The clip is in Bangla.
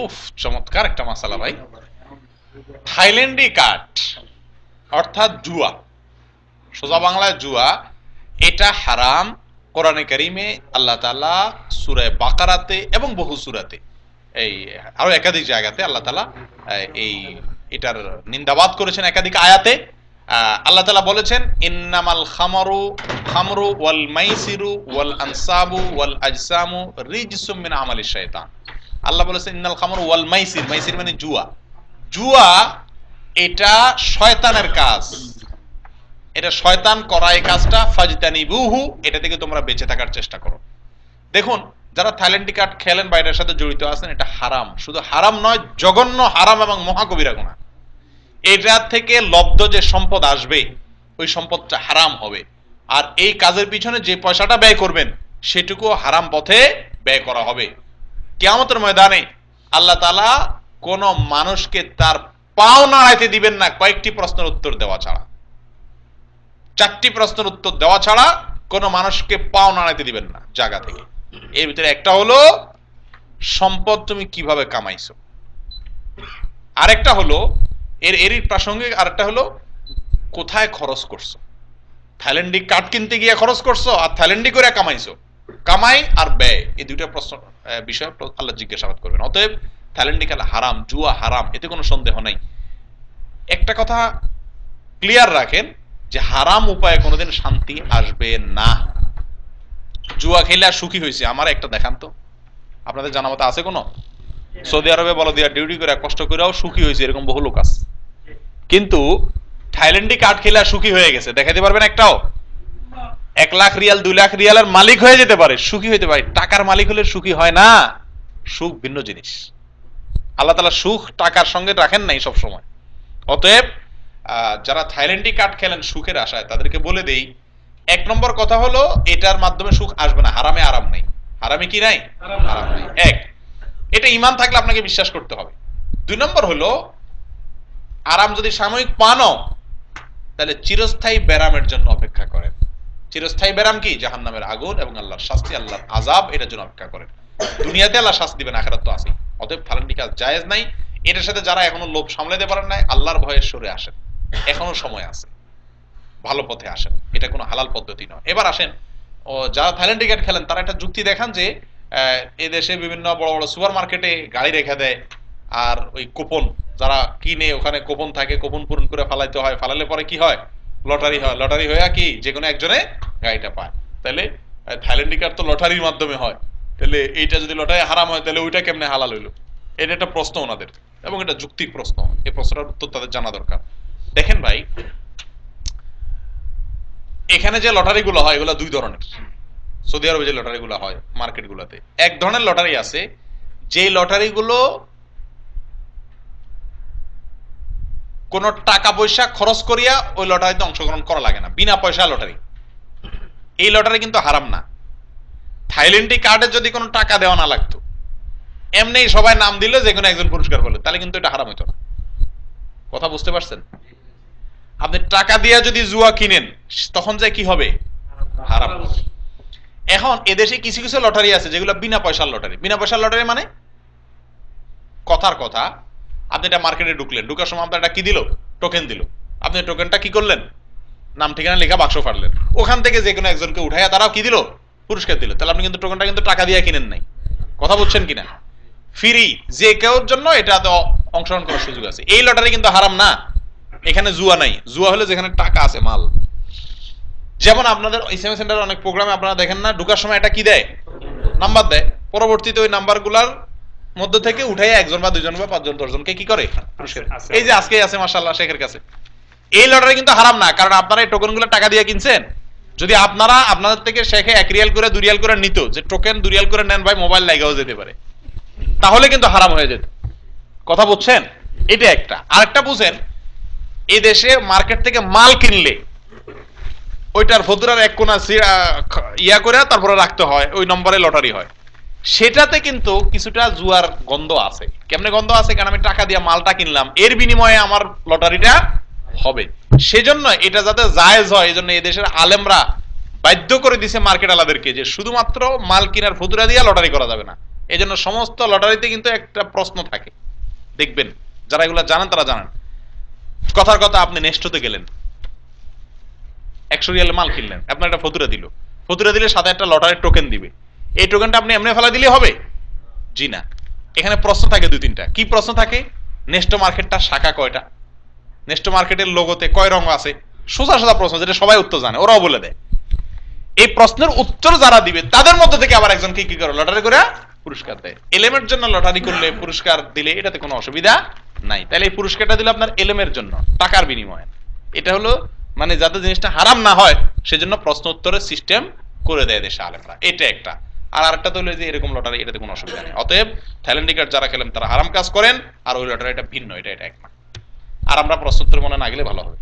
উফ, চমৎকার একটা মশালা ভাই। থাইল্যান্ডি কাঠ, অর্থাৎ জুয়া, সোজা বাংলায় জুয়া, এটা হারাম, কোরআনে কারিমে, আল্লাহ তাআলা সূরা বাকারাতে এবং বহু সূরাতে, এই, আরও একাধিক জায়গাতে আল্লাহ তালা এই, এটার নিন্দাবাদ করেছেন একাধিক আয়াতে। আল্লাহ তালা বলেছেন, ইন্নামাল খামারু, খামরু ওয়াল মাইসিরু ওয়াল আনসাবু ওয়াল আজসামু রিজসুম মিন আমালিশ শাইতান। আল্লাহ বলেছেন ইন্নাল খামরু ওয়াল মাইসির মাইসির মানে জুয়া। জুয়া এটা শয়তানের কাজ। এটা শয়তান করা এই কাজটা ফাজতানি বুহু এটা থেকে তোমরা বেঁচে থাকার চেষ্টা করো। দেখুন, যারা থাইল্যান্ডি কার্ড খেলেন বা এটার সাথে জড়িত আছেন, এটা হারাম। শুধু হারাম নয়, জঘন্য, হারাম এবং মহাকবিরা গুণা। এটা থেকে লব্ধ যে সম্পদ আসবে, ওই সম্পদটা হারাম হবে। আর এই কাজের পিছনে যে পয়সাটা ব্যয় করবেন সেটুকু হারাম পথে ব্যয় করা হবে। কেয়ামতের ময়দানে আল্লাহ তালা কোন মানুষকে তার পাও নাড়াইতে দিবেন না কয়েকটি প্রশ্নের উত্তর দেওয়া ছাড়া। চারটি প্রশ্নের উত্তর দেওয়া ছাড়া কোন মানুষকে পাও নাড়াইতে দিবেন না জায়গা থেকে। এর ভিতরে একটা হলো, সম্পদ তুমি কীভাবে কামাইছো? আরেকটা হলো, এর এরই প্রাসঙ্গিক আরেকটা হলো, কোথায় খরচ করছ? থাইল্যান্ডি কাঠ কিনতে গিয়ে খরচ করছ আর থাইল্যান্ডি করে কামাইছো? কামাই আর ব্যয়, এই দুইটা প্রশ্ন বিষয় আল্লাহ জিজ্ঞাসাবাদ করবেন। অতএব থাইল্যান্ডি হারাম, জুয়া হারাম, এতে কোনো সন্দেহ নাই। একটা কথা ক্লিয়ার রাখেন, যে হারাম উপায়ে কোনোদিন শান্তি আসবে না। জুয়া খেলে আর সুখী হয়েছে, আমার একটা দেখান তো। আপনাদের জানা মতো আছে কোনো? সৌদি আরবে বলো, দিয়া ডিউটি করে, কষ্ট করেও সুখী হয়েছে, এরকম বহু লোক আছে। কিন্তু থাইল্যান্ডি কাঠ খেলে সুখী হয়ে গেছে দেখাতে পারবেন একটাও? এক লাখ রিয়াল দুই লাখ রিয়ালের মালিক হয়ে যেতে পারে সুখী হতে পারে। টাকার মালিক হলে সুখী হয় না। সুখ ভিন্ন জিনিস। আল্লাহ তালা সুখ টাকার সঙ্গে রাখেন নাই সব সময়। অতএব যারা থাইল্যান্ডি কাঠ খেলেন সুখের আশায় তাদেরকে বলে দেই এক নম্বর কথা হলো এটার মাধ্যমে সুখ আসবে না। হারামে আরাম নেই। হারামে কি নাই? আরাম নেই। এক এটা ইমান থাকলে আপনাকে বিশ্বাস করতে হবে। দুই নম্বর হলো আরাম যদি সাময়িক পানও তাহলে চিরস্থায়ী ব্যারামের জন্য অপেক্ষা করেন। চিরস্থায়ী ব্যারাম কি? জাহান্নামের আগুন এবং আল্লাহর শাস্তি, আল্লাহর আজাব এটার জন্য অপেক্ষা করেন দুনিয়াতে আল্লাহ শাস্তি দিবেন, আখেরাত তো আছেই। অতএব থালান্ডি কাজ জায়েজ নাই। এটার সাথে যারা এখনও লোভ সামলাতে পারেন নাই, আল্লাহর ভয়ে সরে আসেন। এখনও সময় আছে। ভালো পথে আসেন। এটা কোনো হালাল পদ্ধতি নয়। এবার আসেন, ও, যারা থাইল্যান্ড টিকেট খেলেন, তারা একটা যুক্তি দেখান যে এই দেশে বিভিন্ন বড় বড় সুপার মার্কেটে গাড়ি রেখে দেয়, আর ওই কুপন, যারা কিনে, ওখানে কুপন থাকে, কুপন পূরণ করে ফালাইতে হয়, ফালালে পরে কি হয়? লটারি হয়। লটারি হয়ে কি? যে কোনো একজনে গাড়িটা পায়। তাহলে থাইল্যান্ড টিকার তো লটারির মাধ্যমে হয়। তাহলে এইটা যদি লটারি হারাম হয়, তাহলে ওইটা কেমনে হালাল হইল? এটা একটা প্রশ্ন ওনাদের। এবং এটা যুক্তিক প্রশ্ন। এই প্রশ্নটার উত্তর তাদের জানা দরকার। দেখেন ভাই, এখানে যে লটারি গুলো হয়, এগুলো দুই ধরনের। সৌদি আরবে যে লটারি গুলো হয় মার্কেট গুলাতে এক ধরনের লটারি আছে যে লটারি গুলো কোন টাকা পয়সা খরচ করিয়া ওই লটারিতে অংশগ্রহণ করা লাগে না, বিনা পয়সা লটারি। এই লটারি কিন্তু হারাম না। থাইল্যান্ডি কার্ডে যদি কোনো টাকা দেওয়া না লাগতো, এমনি সবাই নাম দিলে যে কোনো একজন পুরস্কার বলে তাহলে কিন্তু এটা হারাম হইতো না। কথা বুঝতে পারছেন? আপনি টাকা দিয়ে যদি জুয়া কিনেন, তখন যে কি হবে? হারাম এখন এদেশে কিছু কিছু লটারি আছে যেগুলো বিনা পয়সার লটারি। বিনা পয়সার লটারি মানে? কথার কথা আপনি এটা মার্কেটে ঢুকলেন। ঢুকার সময় আপনার এটা কি দিল? টোকেন দিল। আপনি টোকেনটা কি করলেন? নাম, ঠিকানা, লেখা, বাক্স ফাড়লেন। ওখান থেকে যে কোনো একজনকে উঠাইয়া তারাও কি দিল? পুরস্কার দিল। তাহলে আপনি কিন্তু টোকেনটা কিন্তু টাকা দিয়ে কিনেন নাই। কথা বলছেন কিনা? ফ্রি যে কেউর জন্য এটা তো অংশগ্রহণ করার সুযোগ আছে। এই লটারি কিন্তু হারাম না। এখানে জুয়া নাই। জুয়া হলে যেখানে টাকা আছে, মাল। যেমন আপনাদের ইসলামী সেন্টারের অনেক প্রোগ্রামে আপনারা দেখেন না, ঢুকার সময় এটা কি দেয়? নাম্বার দেয়। পরবর্তীতে ওই নাম্বারগুলার মধ্যে থেকে উঠাই একজন বা দুজন বা পাঁচজন দশজনকে কি করে? এই যে আজকে আছে মাসাল্লাহ শেখের কাছে। এই লটারি কিন্তু হারাম না কারণ আপনারা এই টোকেনগুলো টাকা দিয়ে কিনছেন। যদি আপনারা আপনাদের থেকে শেখে এক রিয়াল করে দুই রিয়াল করে নিত যে টোকেন দুই রিয়াল করে নেন ভাই মোবাইল লাগাও যেতে পারে। তাহলে কিন্তু হারাম হয়ে যেত। কথা বুঝছেন? এটা একটা। আরেকটা বুঝেন এই দেশে মার্কেট থেকে মাল কিনলে ওইটার ফতুরার এক কোনা ইয়া করে তারপরে রাখতে হয় ওই নম্বরে লটারি হয়। সেটাতে কিন্তু কিছুটা জুয়ার গন্ধ আছে। কেমনে গন্ধ আছে? কারণ আমি টাকা দিয়ে মালটা কিনলাম। এর বিনিময়ে আমার লটারিটা হবে। সেজন্য এটা যাতে জায়েজ হয় এই জন্য এদেশের আলেমরা বাধ্য করে দিছে মার্কেট আলাদেরকে যে শুধুমাত্র মাল কিনার ফতুরা দিয়ে লটারি করা যাবে না। এই জন্য সমস্ত লটারিতে কিন্তু একটা প্রশ্ন থাকে। দেখবেন, যারা এগুলো জানেন তারা জানেন। কথার কথা আপনি নেক্সটতে গেলেন। একশো রিয়াল মাল কিনলেন। আপনার একটা ফতুরা দিল। ফতুরা দিলে সাথে একটা লটারির টোকেন দিবে। এই টোকেনটা আপনি এমনি ফেলা দিলে হবে? জি না। এখানে প্রশ্ন থাকে দুই তিনটা। কি প্রশ্ন থাকে? নেক্সট মার্কেটটা শাখা কয়টা? নেক্সট মার্কেটের লোগোতে কয় রঙ আছে? সোজা সোজা প্রশ্ন, যেটা সবাই উত্তর জানে, ওরাও বলে দেয়। এই প্রশ্নের উত্তর যারা দিবে, তাদের মধ্যে থেকে আবার একজনকে কি করে? লটারি করে পুরস্কার দেয়। এলেমের জন্য লটারি করলে পুরস্কার দিলে এটাতে কোনো অসুবিধা নাই। তাহলে এই পুরস্কারটা দিলে আপনার এলেমের জন্য, টাকার বিনিময়ে। এটা হলো মানে যাতে জিনিসটা হারাম না হয়, সেজন্য প্রশ্ন উত্তরের সিস্টেম করে দেয় দেশে আলেমরা। এটা একটা। আর আরেকটা তো হলো যে এরকম লটারি এটাতে কোনো অসুবিধা নেই। অতএব থাইল্যান্ড যারা খেলেন, তারা আরাম কাজ করেন, আর ওই লটারিটা ভিন্ন, এটা এটা এক না আর আমরা প্রশ্নোত্তর মনে না গেলে ভালো হবে।